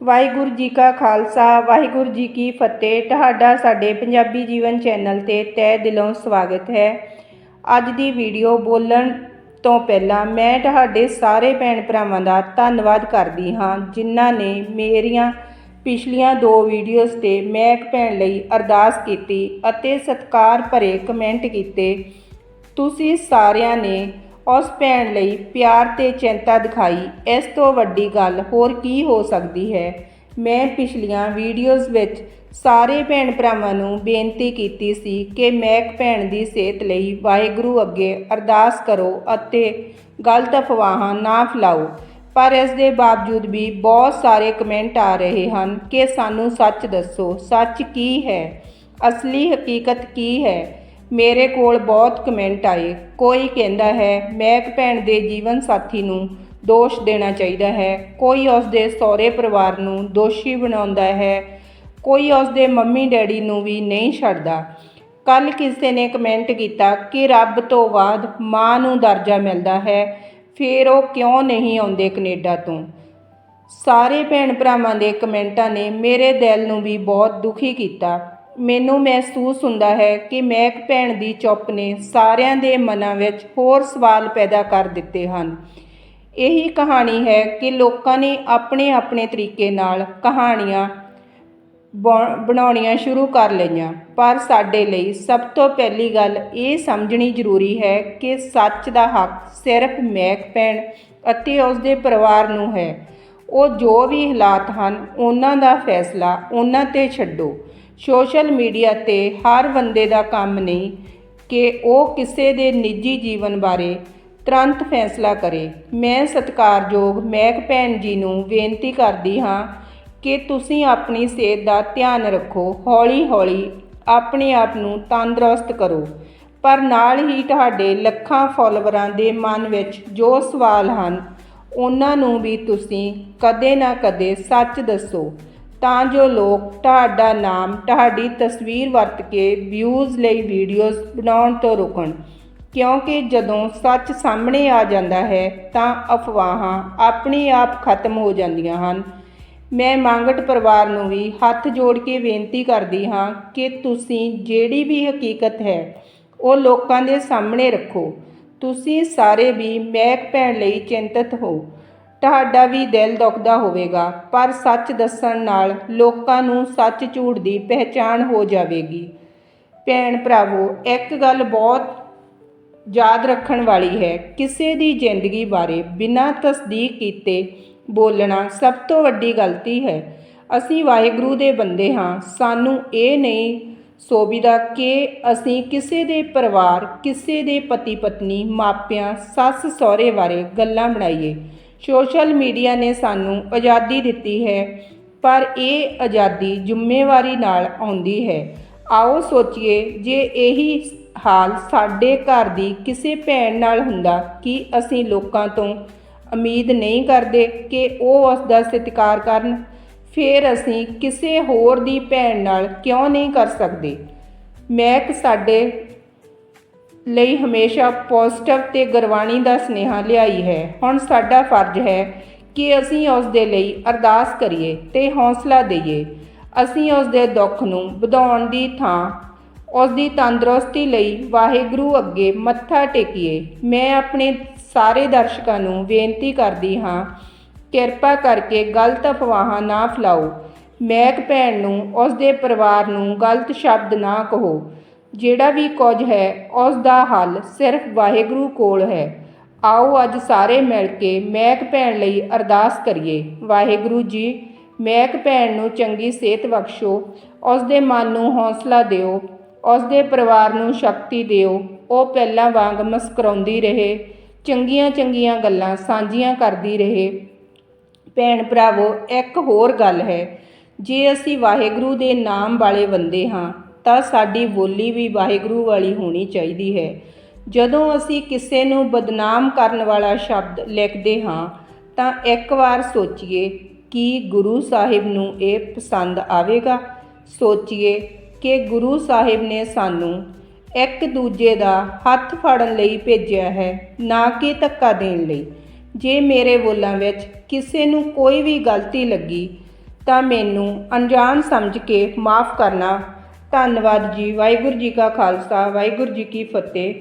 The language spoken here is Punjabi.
ਵਾਹਿਗੁਰੂ ਜੀ ਕਾ ਖਾਲਸਾ, ਵਾਹਿਗੁਰੂ ਜੀ ਕੀ ਫਤਿਹ। ਤੁਹਾਡਾ ਸਾਡੇ ਪੰਜਾਬੀ ਜੀਵਨ ਚੈਨਲ ਤੇ ਤਹਿ ਦਿਲੋਂ ਸਵਾਗਤ ਹੈ। ਅੱਜ ਦੀ ਵੀਡੀਓ ਬੋਲਣ ਤੋਂ ਪਹਿਲਾਂ ਮੈਂ ਤੁਹਾਡੇ ਸਾਰੇ ਭੈਣ ਭਰਾਵਾਂ ਦਾ ਧੰਨਵਾਦ ਕਰਦੀ ਹਾਂ, ਜਿਨ੍ਹਾਂ ਨੇ ਮੇਰੀਆਂ ਪਿਛਲੀਆਂ ਦੋ ਵੀਡੀਓਜ਼ ਤੇ ਮੈਂ ਇੱਕ ਭੈਣ ਲਈ ਅਰਦਾਸ ਕੀਤੀ ਅਤੇ ਸਤਿਕਾਰ ਭਰੇ ਕਮੈਂਟ ਕੀਤੇ। ਤੁਸੀਂ ਸਾਰਿਆਂ ਨੇ ਉਸ ਭੈਣ ਲਈ ਪਿਆਰ ਤੇ ਚਿੰਤਾ ਦਿਖਾਈ। ਇਸ ਤੋਂ ਵੱਡੀ ਗੱਲ ਹੋਰ ਕੀ ਹੋ ਸਕਦੀ ਹੈ? ਮੈਂ ਪਿਛਲੀਆਂ ਵੀਡੀਓਜ਼ ਵਿੱਚ ਸਾਰੇ ਭੈਣ ਭਰਾਵਾਂ ਨੂੰ ਬੇਨਤੀ ਕੀਤੀ ਸੀ ਕਿ ਮੈਕ ਭੈਣ ਦੀ ਸਿਹਤ ਲਈ ਵਾਹਿਗੁਰੂ ਅੱਗੇ ਅਰਦਾਸ ਕਰੋ ਅਤੇ ਗਲਤ ਅਫਵਾਹਾਂ ਨਾ ਫੈਲਾਓ। ਪਰ ਇਸ ਦੇ ਬਾਵਜੂਦ ਵੀ ਬਹੁਤ ਸਾਰੇ ਕਮੈਂਟ ਆ ਰਹੇ ਹਨ ਕਿ ਸਾਨੂੰ ਸੱਚ ਦੱਸੋ। ਸੱਚ ਕੀ ਹੈ? ਅਸਲੀ ਹਕੀਕਤ ਕੀ ਹੈ? ਮੇਰੇ ਕੋਲ ਬਹੁਤ ਕਮੈਂਟ ਆਏ। ਕੋਈ ਕਹਿੰਦਾ ਹੈ ਮੈਕ ਭੈਣ ਦੇ ਜੀਵਨ ਸਾਥੀ ਨੂੰ ਦੋਸ਼ ਦੇਣਾ ਚਾਹੀਦਾ ਹੈ। ਕੋਈ ਉਸ ਦੇ ਸਹੁਰੇ ਪਰਿਵਾਰ ਨੂੰ ਦੋਸ਼ੀ ਬਣਾਉਂਦਾ ਹੈ। ਕੋਈ ਉਸ ਦੇ ਮੰਮੀ ਡੈਡੀ ਨੂੰ ਵੀ ਨਹੀਂ ਛੱਡਦਾ। ਕੱਲ ਕਿਸੇ ਨੇ ਕਮੈਂਟ ਕੀਤਾ ਕਿ ਰੱਬ ਤੋਂ ਬਾਅਦ ਮਾਂ ਨੂੰ ਦਰਜਾ ਮਿਲਦਾ ਹੈ। ਫਿਰ ਉਹ ਕਿਉਂ ਨਹੀਂ ਆਉਂਦੇ ਕੈਨੇਡਾ ਤੋਂ? ਸਾਰੇ ਭੈਣ ਭਰਾਵਾਂ ਦੇ ਕਮੈਂਟਾਂ ਨੇ ਮੇਰੇ ਦਿਲ ਨੂੰ ਵੀ ਬਹੁਤ ਦੁਖੀ ਕੀਤਾ। ਮੈਨੂੰ ਮਹਿਸੂਸ ਹੁੰਦਾ ਹੈ ਕਿ ਮੈਂ ਭੈਣ ਦੀ ਚੁੱਪ ਨੇ ਸਾਰਿਆਂ ਦੇ ਮਨਾਂ ਵਿੱਚ ਹੋਰ ਸਵਾਲ ਪੈਦਾ ਕਰ ਦਿੱਤੇ ਹਨ। ਇਹੀ ਕਹਾਣੀ ਹੈ ਕਿ ਲੋਕਾਂ ਨੇ ਆਪਣੇ ਆਪਣੇ ਤਰੀਕੇ ਨਾਲ ਕਹਾਣੀਆਂ ਬਣ- ਬਣਾਉਣੀਆਂ ਸ਼ੁਰੂ ਕਰ ਲਈਆਂ। ਪਰ ਸਾਡੇ ਲਈ ਸਭ ਤੋਂ ਪਹਿਲੀ ਗੱਲ ਇਹ ਸਮਝਣੀ ਜ਼ਰੂਰੀ ਹੈ ਕਿ ਸੱਚ ਦਾ ਹੱਕ ਸਿਰਫ ਮੈਕ ਭੈਣ ਅਤੇ ਉਸ ਦੇ ਪਰਿਵਾਰ ਨੂੰ ਹੈ। ਉਹ ਜੋ ਵੀ ਹਾਲਾਤ ਹਨ, ਉਹਨਾਂ ਦਾ ਫੈਸਲਾ ਉਹਨਾਂ ਤੇ ਛੱਡੋ। ਸੋਸ਼ਲ ਮੀਡੀਆ ਤੇ ਹਰ ਬੰਦੇ ਦਾ ਕੰਮ ਨਹੀਂ ਕਿ ਉਹ ਕਿਸੇ ਦੇ ਨਿੱਜੀ ਜੀਵਨ ਬਾਰੇ ਤੁਰੰਤ ਫੈਸਲਾ ਕਰੇ। ਮੈਂ ਸਤਿਕਾਰਯੋਗ ਮਹਿਕ ਭੈਣ ਜੀ ਨੂੰ ਬੇਨਤੀ ਕਰਦੀ ਹਾਂ ਕਿ ਤੁਸੀਂ ਆਪਣੀ ਸਿਹਤ ਦਾ ਧਿਆਨ ਰੱਖੋ। ਹੌਲੀ-ਹੌਲੀ ਆਪਣੇ ਆਪ ਨੂੰ ਤੰਦਰੁਸਤ ਕਰੋ। ਪਰ ਨਾਲ ਹੀ ਤੁਹਾਡੇ ਲੱਖਾਂ ਫਾਲੋਵਰਾਂ ਦੇ ਮਨ ਵਿੱਚ ਜੋ ਸਵਾਲ ਹਨ, ਉਹਨਾਂ ਨੂੰ ਵੀ ਤੁਸੀਂ ਕਦੇ ਨਾ ਕਦੇ ਸੱਚ ਦੱਸੋ। ਤਾਂ ਜੋ ਲੋਕ ਤੁਹਾਡਾ ਨਾਮ, ਤੁਹਾਡੀ ਤਸਵੀਰ ਵਰਤ ਕੇ ਵਿਊਜ਼ ਲਈ ਵੀਡੀਓਜ਼ ਬਣਾਉਣ ਤੋਂ ਰੁਕਣ। ਕਿਉਂਕਿ ਜਦੋਂ ਸੱਚ ਸਾਹਮਣੇ ਆ ਜਾਂਦਾ ਹੈ, ਤਾਂ ਅਫਵਾਹਾਂ ਆਪਣੇ ਆਪ ਖਤਮ ਹੋ ਜਾਂਦੀਆਂ ਹਨ। ਮੈਂ ਮੰਗਟ ਪਰਿਵਾਰ ਨੂੰ ਵੀ ਹੱਥ ਜੋੜ ਕੇ ਬੇਨਤੀ ਕਰਦੀ ਹਾਂ ਕਿ ਤੁਸੀਂ ਜਿਹੜੀ ਵੀ ਹਕੀਕਤ ਹੈ, ਉਹ ਲੋਕਾਂ ਦੇ ਸਾਹਮਣੇ ਰੱਖੋ। ਤੁਸੀਂ ਸਾਰੇ ਵੀ ਮਹਿਕ ਭੈਣ ਲਈ ਚਿੰਤਤ ਹੋ। ਤੁਹਾਡਾ ਵੀ ਦਿਲ ਦੁਖਦਾ ਹੋਵੇਗਾ, ਪਰ ਸੱਚ ਦੱਸਣ ਨਾਲ ਲੋਕਾਂ ਨੂੰ ਸੱਚ ਝੂਠ ਦੀ ਪਹਿਚਾਣ ਹੋ ਜਾਵੇਗੀ। ਭੈਣ ਭਰਾਵੋ, ਇੱਕ ਗੱਲ ਬਹੁਤ ਯਾਦ ਰੱਖਣ ਵਾਲੀ ਹੈ, ਕਿਸੇ ਦੀ ਜ਼ਿੰਦਗੀ ਬਾਰੇ ਬਿਨਾਂ ਤਸਦੀਕ ਕੀਤੇ ਬੋਲਣਾ ਸਭ ਤੋਂ ਵੱਡੀ ਗਲਤੀ ਹੈ। ਅਸੀਂ ਵਾਹਿਗੁਰੂ ਦੇ ਬੰਦੇ ਹਾਂ, ਸਾਨੂੰ ਇਹ ਨਹੀਂ ਸੋਭੀਦਾ ਕਿ ਅਸੀਂ ਕਿਸੇ ਦੇ ਪਰਿਵਾਰ, ਕਿਸੇ ਦੇ ਪਤੀ ਪਤਨੀ ਮਾਪਿਆਂ ਸੱਸ ਸਹੁਰੇ ਬਾਰੇ ਗੱਲਾਂ ਬਣਾਈਏ। ਸੋਸ਼ਲ ਮੀਡੀਆ ਨੇ ਸਾਨੂੰ ਆਜ਼ਾਦੀ ਦਿੱਤੀ ਹੈ, ਪਰ ਇਹ ਆਜ਼ਾਦੀ ਜ਼ਿੰਮੇਵਾਰੀ ਨਾਲ ਆਉਂਦੀ ਹੈ। ਆਓ ਸੋਚੀਏ, ਜੇ ਇਹੀ ਹਾਲ ਸਾਡੇ ਘਰ ਦੀ ਕਿਸੇ ਭੈਣ ਨਾਲ ਹੁੰਦਾ, ਕਿ ਅਸੀਂ ਲੋਕਾਂ ਤੋਂ ਉਮੀਦ ਨਹੀਂ ਕਰਦੇ ਕਿ ਉਹ ਉਸ ਦਾ ਸਤਿਕਾਰ ਕਰਨ? ਫਿਰ ਅਸੀਂ ਕਿਸੇ ਹੋਰ ਦੀ ਭੈਣ ਨਾਲ ਕਿਉਂ ਨਹੀਂ ਕਰ ਸਕਦੇ? ਮੈਕ ਸਾਡੇ ਲਈ ਹਮੇਸ਼ਾ ਪੋਜ਼ਿਟਿਵ ਤੇ ਗੁਰਬਾਣੀ ਦਾ ਸਨੇਹਾ ਲਿਆਈ ਹੈ। ਹੁਣ ਸਾਡਾ ਫਰਜ਼ ਹੈ ਕਿ ਅਸੀਂ ਉਸ ਦੇ ਲਈ ਅਰਦਾਸ ਕਰੀਏ ਤੇ ਹੌਸਲਾ ਦਈਏ। ਅਸੀਂ ਉਸ ਦੇ ਦੁੱਖ ਨੂੰ ਵਧਾਉਣ ਦੀ ਥਾਂ, ਉਸ ਦੀ ਤੰਦਰੁਸਤੀ ਲਈ ਵਾਹਿਗੁਰੂ ਅੱਗੇ ਮੱਥਾ ਟੇਕੀਏ। ਮੈਂ ਆਪਣੇ ਸਾਰੇ ਦਰਸ਼ਕਾਂ ਨੂੰ ਬੇਨਤੀ ਕਰਦੀ ਹਾਂ, ਕਿਰਪਾ ਕਰਕੇ ਗਲਤ ਅਫਵਾਹਾਂ ਨਾ ਫੈਲਾਓ। ਮੈਕ ਭੈਣ ਨੂੰ, ਉਸ ਦੇ ਪਰਿਵਾਰ ਨੂੰ ਗਲਤ ਸ਼ਬਦ ਨਾ ਕਹੋ। ਜਿਹੜਾ ਵੀ ਕੁਝ ਹੈ, ਉਸ ਦਾ ਹੱਲ ਸਿਰਫ ਵਾਹਿਗੁਰੂ ਕੋਲ ਹੈ। ਆਓ ਅੱਜ ਸਾਰੇ ਮਿਲ ਕੇ ਮਹਿਕ ਭੈਣ ਲਈ ਅਰਦਾਸ ਕਰੀਏ। ਵਾਹਿਗੁਰੂ ਜੀ, ਮਹਿਕ ਭੈਣ ਨੂੰ ਚੰਗੀ ਸਿਹਤ ਬਖਸ਼ੋ, ਉਸ ਦੇ ਮਨ ਨੂੰ ਹੌਸਲਾ ਦਿਓ, ਉਸ ਦੇ ਪਰਿਵਾਰ ਨੂੰ ਸ਼ਕਤੀ ਦਿਓ, ਉਹ ਪਹਿਲਾਂ ਵਾਂਗ ਮੁਸਕਰਾਉਂਦੀ ਰਹੇ ਚੰਗੀਆਂ ਚੰਗੀਆਂ ਗੱਲਾਂ ਸਾਂਝੀਆਂ ਕਰਦੀ ਰਹੇ। ਭੈਣ ਭਰਾਵੋ, ਇੱਕ ਹੋਰ ਗੱਲ ਹੈ, ਜੇ ਅਸੀਂ ਵਾਹਿਗੁਰੂ ਦੇ ਨਾਮ ਵਾਲੇ ਬੰਦੇ ਹਾਂ ਤਾਂ ਸਾਡੀ ਬੋਲੀ ਵੀ ਵਾਹਿਗੁਰੂ ਵਾਲੀ ਹੋਣੀ ਚਾਹੀਦੀ ਹੈ। ਜਦੋਂ ਅਸੀਂ ਕਿਸੇ ਨੂੰ ਬਦਨਾਮ ਕਰਨ ਵਾਲਾ ਸ਼ਬਦ ਲਿਖਦੇ ਹਾਂ, ਤਾਂ ਇੱਕ ਵਾਰ ਸੋਚੀਏ ਕਿ ਗੁਰੂ ਸਾਹਿਬ ਨੂੰ ਇਹ ਪਸੰਦ ਆਵੇਗਾ। ਸੋਚੀਏ ਕਿ ਗੁਰੂ ਸਾਹਿਬ ਨੇ ਸਾਨੂੰ ਇੱਕ ਦੂਜੇ ਦਾ ਹੱਥ ਫੜਨ ਲਈ ਭੇਜਿਆ ਹੈ, ਨਾ ਕਿ ਧੱਕਾ ਦੇਣ ਲਈ। ਜੇ ਮੇਰੇ ਬੋਲਾਂ ਵਿੱਚ ਕਿਸੇ ਨੂੰ ਕੋਈ ਵੀ ਗਲਤੀ ਲੱਗੀ, ਤਾਂ ਮੈਨੂੰ ਅਣਜਾਣ ਸਮਝ ਕੇ ਮਾਫ ਕਰਨਾ ਧੰਨਵਾਦ ਜੀ ਵਾਹਿਗੁਰੂ ਜੀ ਕਾ ਖਾਲਸਾ ਵਾਹਿਗੁਰੂ ਜੀ ਕੀ ਫਤਿਹ।